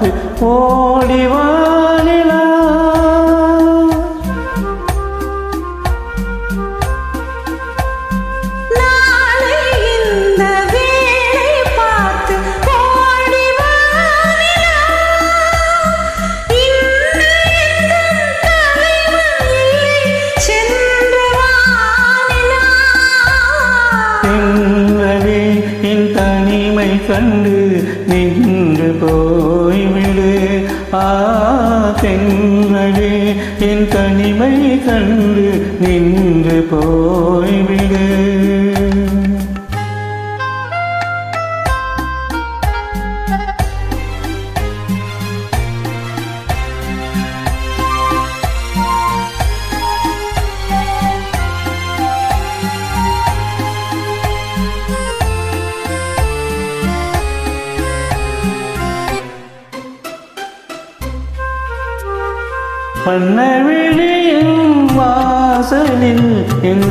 பார்த்து ஓடிவானே கண்டு நீ இன்று போய்விடு. ஆ தென்னழே என் தனிமை கண்டு நின்று போய்விடு. பண்ண விழியின் வாசலில் என்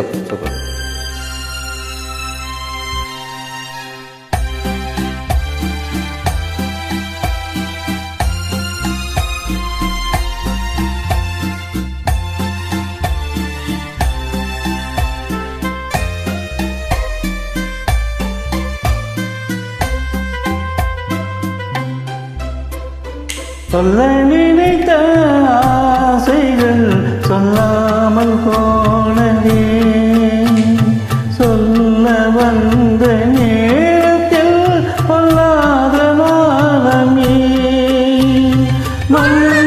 சேர்க்கப்பட்டவர் சொல்ல நினைத்த ஆசைகள் சொல்லாமல் போ. Whoa.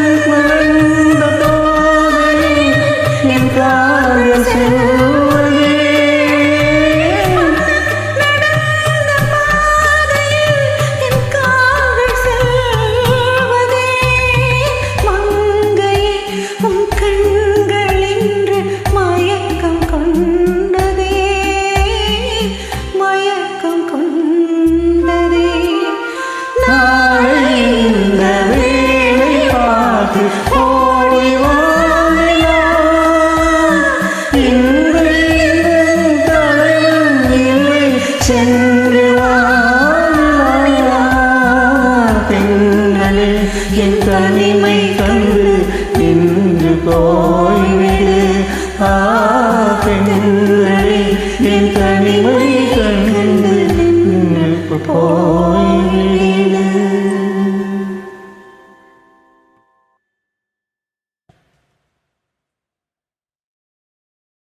போய்விடு ஆ பெண்களே என் தனிமை கண்டு போய்